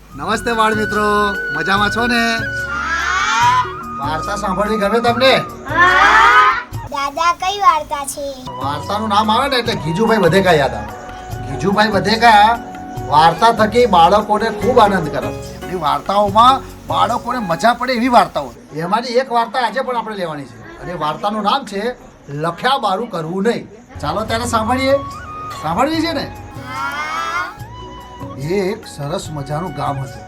નમસ્તે બાળ મિત્રો મજામાં છો ને? વાર્તા સાંભળવી ગમે તમને? દાદા કઈ વાર્તા છે? વાર્તાનું નામ આવે ને એટલે ગીજુભાઈ વધેકા યાદ આવે. ગીજુભાઈ વધેકા વાર્તા થકી બાળકોને ખૂબ આનંદ કરે. વાર્તાઓમાં બાળકોને મજા પડે એવી વાર્તાઓ. એમાંની એક વાર્તા આજે પણ આપણે લેવાની છે. અને વાર્તાનું નામ છે લખ્યા બારું કરવું નહીં. ચાલો ત્યારે સાંભળીએ. સાંભળવી છે ને? એક સરસ મજાનું ગામ હતું.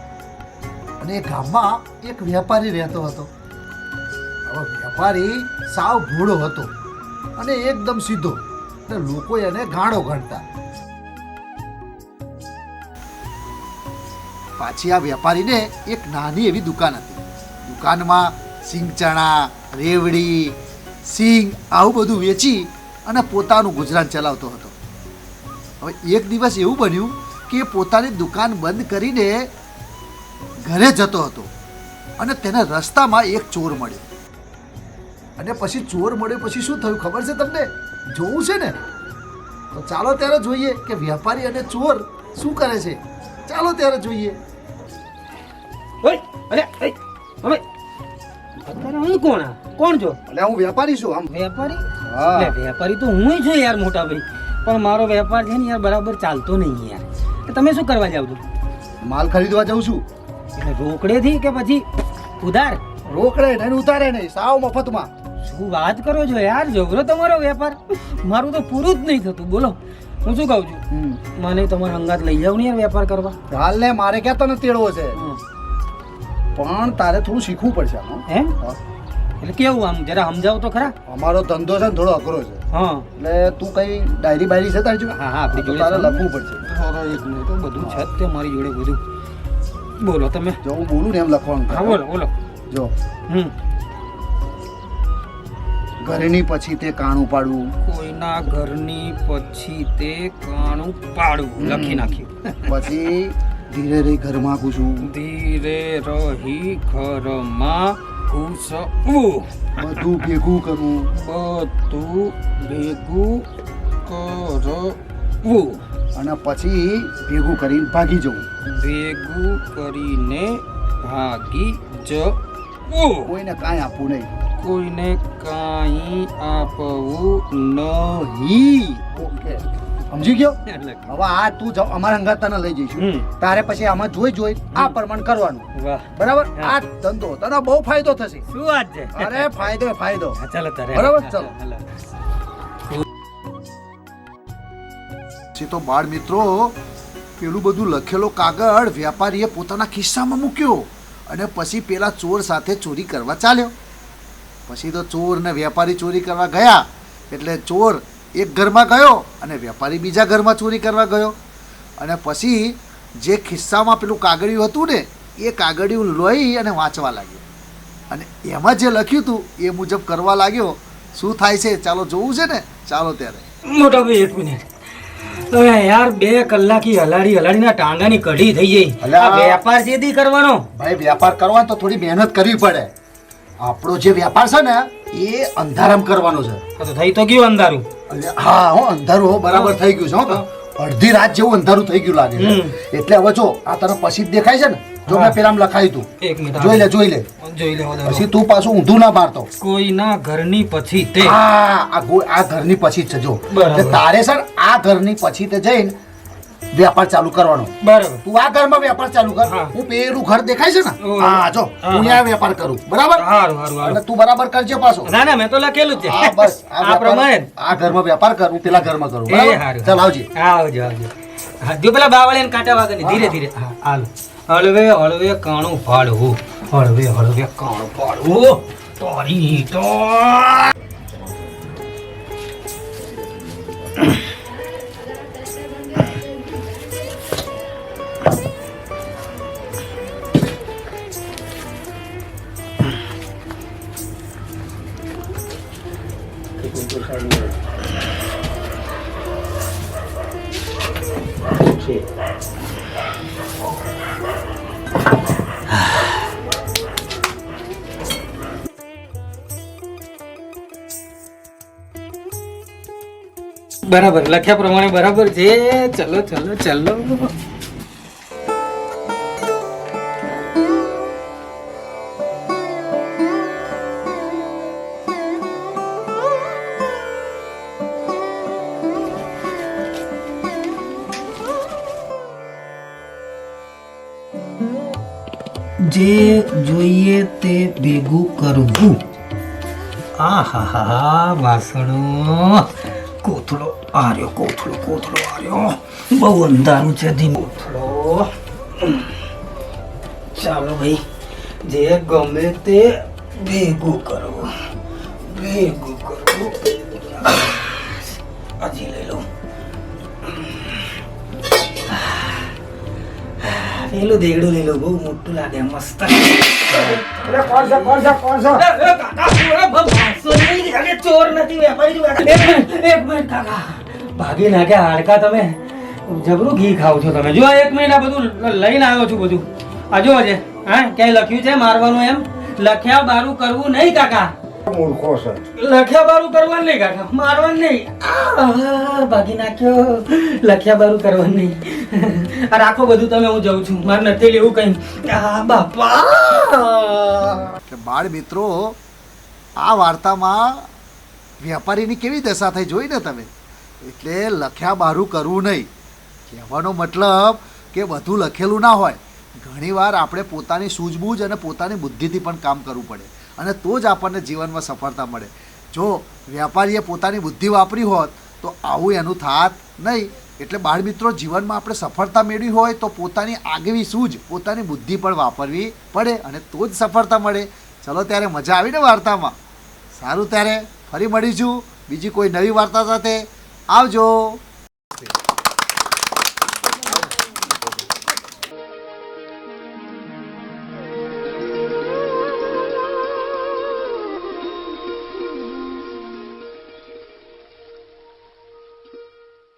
અને એ ગામમાં એક વેપારી રહેતો હતો. હવે વેપારી સાવ ભૂળો હતો અને એકદમ સીધો એટલે લોકો એને ગાળો ગણતા. પાછી આ વેપારીને એક નાની એવી દુકાન હતી. દુકાનમાં સિંગ ચણા રેવડી, સિંગ આવું બધું વેચી અને પોતાનું ગુજરાન ચલાવતો હતો. હવે એક દિવસ એવું બન્યું કે પોતાની દુકાન બંધ કરીને ઘરે જતો હતો અને તેને રસ્તામાં એક ચોર મળ્યો. અને પછી ચોર મળ્યો પછી શું થયું ખબર છે તમને? જોવું છે ને? તો ચાલો ત્યારે જોઈએ કે વેપારી અને ચોર શું કરે છે. ચાલો ત્યારે જોઈએ. અત્યારે હું કોણ? કોણ છો? એટલે હું વેપારી છું આમ. વેપારી હા. વેપારી તો હું છું યાર મોટા ભાઈ. પણ મારો વેપાર છે ને યાર બરાબર ચાલતો નહીં યાર. તમે શું કરવા જાવ છો? માલ ખરીદવા જાઉં છું. એટલે રોકડેથી કે પછી ઉધાર? રોકડે નહીં ઉતારે નહીં સાવ મફતમાં. શું વાત કરો છો યાર? જોગરો તમારો વેપાર. મારું તો પૂરું જ નહીં થતું. બોલો હું શું કહું છું? મને તમારા અંગાત લઈ જાવ ને યાર વેપાર કરવા. હાલ ને મારે ક્યાં તને તેડવો છે? પણ તારે થોડું શીખવું પડશે એમ? એટલે કેવું આમ? જરા સમજાવો તો ખરા. અમારો ધંધો છે ને થોડો અઘરો છે. હા. એટલે તું કઈ ડાયરી બાયરી છે તારી જોડે? હા હા આપણી જોડે તારે લખવું પડશે. એક મિનિટ બધું છે તે મારી જોડે બધું. બોલો તમે. જો હું બોલું ને એમ લખવાનું હા બોલો બોલો. જો. હમ. ઘરની પછી તે કાણું પાડવું. કોઈના ઘરની પછી તે કાણું પાડવું. લખી નાખ્યું. પછી ધીરે રહી ઘરમાં ઘૂસવું. ધીરે રહી ઘરમાં ઘૂસવું બધું ભેગું કરવું બધું ભેગું કરવું અને પછી ભેગું કરીને ભાગી જવું. ભેગું કરીને ભાગી જવું કોઈને કાંઈ આપવું નહીં. કોઈને કાંઈ આપવું નહીં. ઓકે. સમજી ગયો? હવે આ તું જ- અમારા અંગાત તને લઈ જઈશું. તારે પછી આમાં જોઈ જોઈ આ પ્રમાણ કરવાનું. બરાબર? આ ધંધો. તને બહુ ફાયદો થશે. શું વાત છે? અરે ફાયદો ફાયદો. ચાલો તારે. બરાબર, ચાલો. પછી તો બાળ મિત્રો પેલું બધું લખેલો કાગળ વેપારીએ પોતાના ખિસ્સામાં મૂક્યો અને પછી પેલા ચોર સાથે ચોરી કરવા ચાલ્યો. પછી તો ચોર ને વેપારી ચોરી કરવા ગયા. એટલે ચોર એક ઘરમાં ગયો અને વેપારી બીજા ઘરમાં ચોરી કરવા ગયો. અને પછી જે ખિસ્સામાં પેલું કાગળિયું હતું ને એ કાગળિયું લઈ અને વાંચવા લાગ્યો. અને એમાં જે લખ્યું હતું એ મુજબ કરવા લાગ્યો શું થાય છે ચાલો જોવું છે ને? ચાલો ત્યારે. મોટા ભાઈ એક મિનિટ. અરે યાર બે કલાકી હલાડી હલાડીના ટાંગાની કઢી થઈ ગઈ. વેપાર જેથી કરવાનો? ભાઈ વ્યાપાર કરવા તો થોડી મહેનત કરવી પડે. આપણો જે વ્યાપાર છે ને એ અંધારામ કરવાનો છે. તો થઈ તો ગયું અંધારું. હા હો અંધારું હો બરાબર થઈ ગયું છે હો. અડધી રાત જેવું અંધારું થઈ ગયું લાગે છે. એટલે હવે જો આ તને પછી જ દેખાય છે ને જો મેં પેલામાં લખાયું તું. એક મિનિટ જોઈ લે જોઈ લે. જોઈ લે પછી તું પાછું ઊંધું ના મારતો કોઈના ઘરની પછી તે. આ આ આ ઘરની પછી જ છે જો. તારે ને આ ઘરની પછી તે જઈને વ્યાપાર ચાલુ કરવાનો. બરાબર. તું આ ઘરમાં વેપાર ચાલુ કર. હા. પેલું ઘર દેખાય છે ને? હા. જો હું. આ વેપાર કરું. બરાબર? અને તું બરાબર કરજે પાછો. ના ના મેં તો લખેલું છે. બસ. આ પ્રમાણે આ ઘરમાં વેપાર કરું પેલા ઘરમાં કરું. બરાબર? ચાલ આવજે. આવજો આવજો. હા જો પેલા બાવળે કાંટા વાગે ધીરે ધીરે. હા હાલો. હળવે હળવે કાણું ફાળવું. હળવે હળવે કાણું ફાળવું. તારી તો બરાબર લખ્યા પ્રમાણે બરાબર છે. ચલો ચલો ચલો. જે જોઈએ તે ભેગું કરવું આ હા હા વાસણો. કોથળો આર્યો, કોથળો કોથળો આર્યો. બહુ અંધારું છે ધીમ. કોથળો. ચાલો ભાઈ, જે ગમે તે ભેગું કરવું ભેગું કરવું પેલું દેગડું લીલું બહુ મોટું લાગે મસ્ત ચોર નથી વેપારી એક એક મિનિટ કાકા ભાગી નાખ્યા હાડકા તમે જબરું ઘી ખાવ છો તમે જો એક મિનિટ આ બધું લઈને આવ્યો છું બધું આ જો છે હા ક્યાંય લખ્યું છે મારવાનું એમ લખ્યા બારું કરવું નહીં કાકા મૂર્ખો છે લખ્યા બારું કરવાનું નહીં કાકા મારવાનું નહીં. ભાગી નાખ્યો. લખ્યા બારું કરવાનું નહીં. આ રાખો બધું તમે હું જઉં છું. મારે નથી લેવું કઈ. આ બાપા. બાળ મિત્રો આ વાર્તામાં વેપારીની કેવી દશા થઈ જોઈ ને તમે? એટલે લખ્યા બારું કરવું નહીં. કહેવાનો મતલબ કે બધું લખેલું ના હોય. ઘણીવાર આપણે પોતાની સૂઝબૂઝ અને પોતાની બુદ્ધિથી પણ કામ કરવું પડે. અને તો જ આપણને જીવનમાં સફળતા મળે. જો વેપારીએ પોતાની બુદ્ધિ વાપરી હોત, તો આવું એનું થાત નહીં. એટલે બાળ મિત્રો જીવનમાં આપણે સફળતા મેળવી હોય, તો પોતાની આગવી સૂઝ, પોતાની બુદ્ધિ પણ વાપરવી પડે અને તો જ સફળતા મળે. ચલો ત્યારે મજા આવી ને વાર્તામાં. સારું ત્યારે ફરી મળીશું. બીજી કોઈ નવી વાર્તા સાથે આવજો.